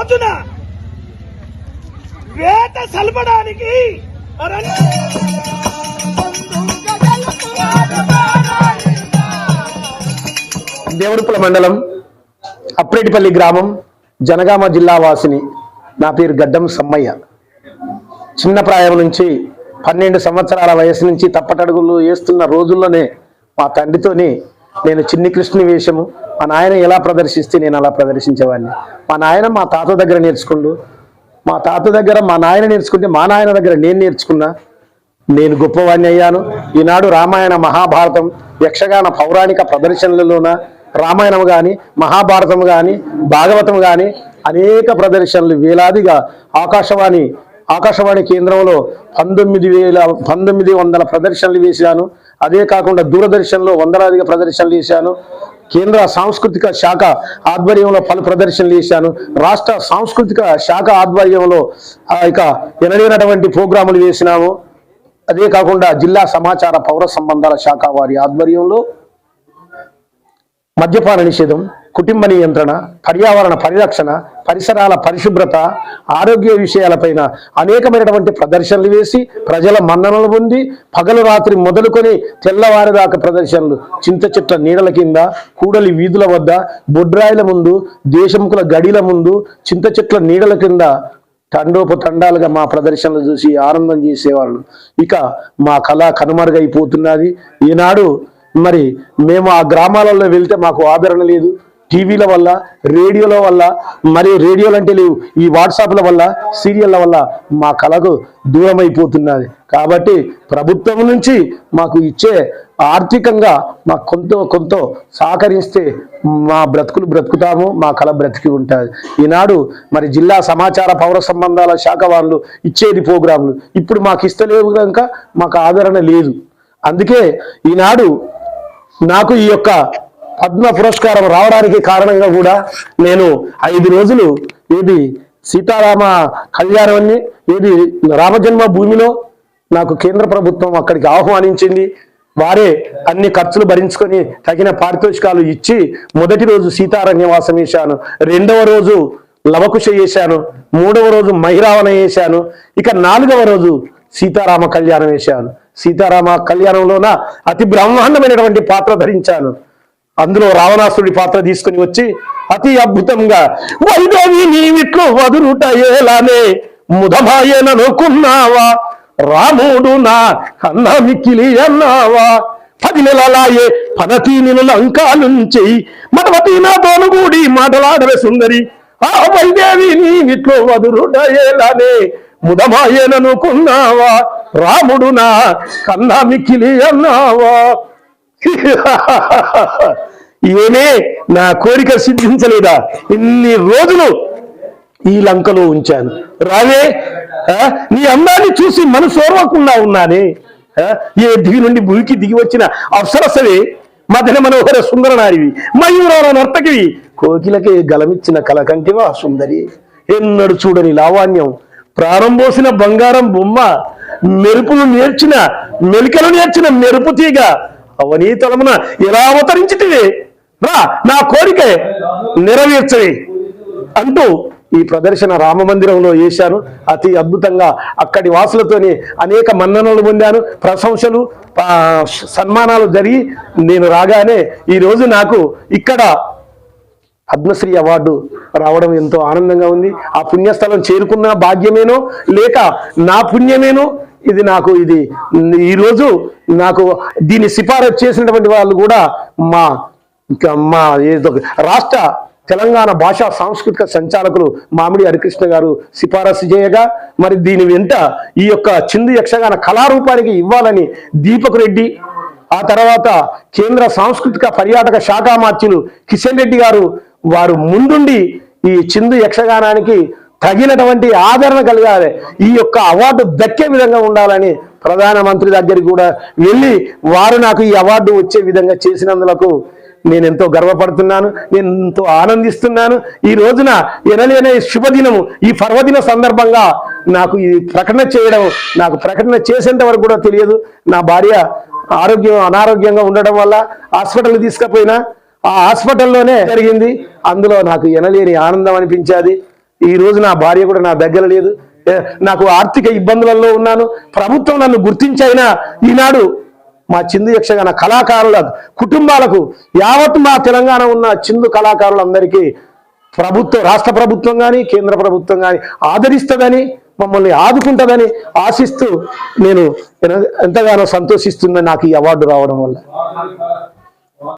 రోజున వేట సలపడానికి దేవుడుపుల మండలం అప్రేటిపల్లి గ్రామం జనగామ జిల్లా వాసిని. నా పేరు గడ్డం సమ్మయ్య. చిన్న ప్రాయం నుంచి పన్నెండు సంవత్సరాల వయసు నుంచి తప్పటడుగులు వేస్తున్న రోజుల్లోనే మా తండ్రితోని నేను చిన్ని కృష్ణుని వేషము మా నాయన ఎలా ప్రదర్శిస్తే నేను అలా ప్రదర్శించేవాడిని. మా నాయన మా తాత దగ్గర నేర్చుకుండు. మా తాత దగ్గర మా నాయన నేర్చుకుంటే మా నాయన దగ్గర నేను నేర్చుకున్నా. నేను గొప్పవాణ్ణి అయ్యాను. ఈనాడు రామాయణ మహాభారతం యక్షగాన పౌరాణిక ప్రదర్శనలలోన రామాయణం కానీ మహాభారతం కానీ భాగవతం కానీ అనేక ప్రదర్శనలు వేలాదిగా ఆకాశవాణి ఆకాశవాణి కేంద్రంలో పంతొమ్మిది వేల పంతొమ్మిది వందల ప్రదర్శనలు వేశాను. అదే కాకుండా దూరదర్శన్లో వందలాదిగా ప్రదర్శనలు వేశాను. కేంద్ర సాంస్కృతిక శాఖ ఆధ్వర్యంలో పలు ప్రదర్శనలు చేశాను రాష్ట్ర సాంస్కృతిక శాఖ ఆధ్వర్యంలో ఆ, ఇక ఎనలేనటువంటి ప్రోగ్రాములు వేసినాము. అదే కాకుండా జిల్లా సమాచార పౌర సంబంధాల శాఖ వారి ఆధ్వర్యంలో మద్యపాన నిషేధం కుటుంబ నియంత్రణ పర్యావరణ పరిరక్షణ పరిసరాల పరిశుభ్రత ఆరోగ్య విషయాలపైన అనేకమైనటువంటి ప్రదర్శనలు వేసి ప్రజల మన్ననలు పొంది పగలు రాత్రి మొదలుకొని తెల్లవారిదాకా ప్రదర్శనలు చింత చెట్ల నీడల కింద కూడలి వీధుల వద్ద బొడ్రాయిల ముందు దేశముకుల గడిల ముందు చింత చెట్ల నీడల కింద తండోపు తండాలుగా మా ప్రదర్శనలు చూసి ఆనందం చేసేవాళ్ళు. ఇక మా కళ కనుమరుగైపోతున్నది. ఈనాడు మరి మేము ఆ గ్రామాలలో వెళ్తే మాకు ఆదరణ లేదు. టీవీల వల్ల రేడియోల వల్ల మరియు రేడియోలు అంటే లేవు ఈ వాట్సాప్ల వల్ల సీరియళ్ళ వల్ల మా కళకు దూరం అయిపోతున్నది కాబట్టి ప్రభుత్వం నుంచి మాకు ఇచ్చే ఆర్థికంగా మాకు కొంత కొంత సహకరిస్తే మా బ్రతుకులు బ్రతుకుతాము మా కళ బ్రతికి ఉంటుంది. ఈనాడు మరి జిల్లా సమాచార పౌర సంబంధాల శాఖ వాళ్ళు ఇచ్చేది ప్రోగ్రాంలు. ఇప్పుడు మాకు ఇస్తలేవు కనుక మాకు ఆదరణ లేదు. అందుకే ఈనాడు నాకు ఈ యొక్క పద్మ పురస్కారం రావడానికి కారణంగా కూడా నేను ఐదు రోజులు ఏది సీతారామ కళ్యాణాన్ని ఏది రామజన్మ భూమిలో నాకు కేంద్ర ప్రభుత్వం అక్కడికి ఆహ్వానించింది. వారే అన్ని ఖర్చులు భరించుకొని తగిన పారితోషికాలు ఇచ్చి మొదటి రోజు సీతారణ్యవాసం వేశాను రెండవ రోజు లవకుశ వేశాను మూడవ రోజు మహిరావణ వేశాను ఇక నాలుగవ రోజు సీతారామ కళ్యాణం వేశాను సీతారామ కళ్యాణంలోన అతి బ్రహ్మాండమైనటువంటి పాత్ర ధరించాను. అందులో రావణాసుడి పాత్ర తీసుకుని వచ్చి అతి అద్భుతంగా వైదేవి నీవిట్లు వదులుట ఏలానే ముదమాయేననుకున్నావా రాముడు నా అన్న మిక్కిలి అన్నావా పది నెలలాయే పనతీని లంకాలుంచి మడవతి నాతోను కూడి మాటలాడవే సుందరి ఆ వైదేవి నీవిట్లో వదులుట ఏలానే ముదమాయేననుకున్నావా రాముడు నా కన్నా మిక్కిలి అన్నావా ఏమే నా కోరిక సిద్ధించలేదా? ఇన్ని రోజులు ఈ లంకలో ఉంచాను. రావే ఆ? నీ అందాన్ని చూసి మనసోర్వకుండా ఉన్నానే. ఏ దిగి నుండి భూమికి దిగి వచ్చిన అప్సరసవే మదన మనోహర సుందరనారివి మయూరాల నర్తకివి కోకిలకే గలమిచ్చిన కలకంటివా సుందరి. ఎన్నడు చూడని లావాణ్యం ప్రారంభోసిన బంగారం బొమ్మ మెరుపులు నేర్చిన మెలికలు నేర్చిన మెరుపు తీగ అవనీ తలమున ఎలా అవతరించితివే? రా నా కోరిక నెరవేర్చవి అంటూ ఈ ప్రదర్శన రామ మందిరంలో చేశాను అతి అద్భుతంగా అక్కడి వాసులతోని అనేక మన్ననలు పొందాను. ప్రశంసలు సన్మానాలు జరిగి నేను రాగానే ఈరోజు నాకు ఇక్కడ పద్మశ్రీ అవార్డు రావడం ఎంతో ఆనందంగా ఉంది. ఆ పుణ్యస్థలం చేరుకున్న భాగ్యమేనో లేక నా పుణ్యమేనో ఇది నాకు ఇది. ఈరోజు నాకు దీన్ని సిఫారసు చేసినటువంటి వాళ్ళు కూడా మా మా ఏదో రాష్ట్ర తెలంగాణ భాషా సాంస్కృతిక సంచాలకులు మామిడి హరికృష్ణ గారు సిఫారసు చేయగా మరి దీని వెంట ఈ యొక్క చిందు యక్షగాన కళారూపానికి ఇవ్వాలని దీపక్ రెడ్డి ఆ తర్వాత కేంద్ర సాంస్కృతిక పర్యాటక శాఖ మార్చులు కిషన్ రెడ్డి గారు వారు ముందుండి ఈ చిందు యక్షగానానికి తగినటువంటి ఆదరణ కలగాలి. ఈ యొక్క అవార్డు దక్కే విధంగా ఉండాలని ప్రధానమంత్రి దగ్గరికి కూడా వెళ్ళి వారు నాకు ఈ అవార్డు వచ్చే విధంగా చేసినందులకు నేను ఎంతో గర్వపడుతున్నాను నేను ఎంతో ఆనందిస్తున్నాను. ఈ రోజున ఎనలేని శుభదినము ఈ పర్వదిన సందర్భంగా నాకు ఈ ప్రకటన చేయడం నాకు ప్రకటన చేసేంత వరకు కూడా తెలియదు. నా భార్య ఆరోగ్యం అనారోగ్యంగా ఉండడం వల్ల హాస్పిటల్ తీసుకుపోయినా ఆ హాస్పిటల్లోనే జరిగింది. అందులో నాకు ఎనలేని ఆనందం అనిపించేది. ఈ రోజు నా భార్య కూడా నా దగ్గర లేదు. నాకు ఆర్థిక ఇబ్బందులలో ఉన్నాను. ప్రభుత్వం నన్ను గుర్తించైనా ఈనాడు మా చిందు యక్షగాన కళాకారుల కుటుంబాలకు యావత్ మా తెలంగాణ ఉన్న చిందు కళాకారులందరికీ ప్రభుత్వం రాష్ట్ర ప్రభుత్వం కానీ కేంద్ర ప్రభుత్వం కానీ ఆదరిస్తుందని మమ్మల్ని ఆదుకుంటుందని ఆశిస్తూ నేను ఎంతగానో సంతోషిస్తుందని నాకు ఈ అవార్డు రావడం వల్ల.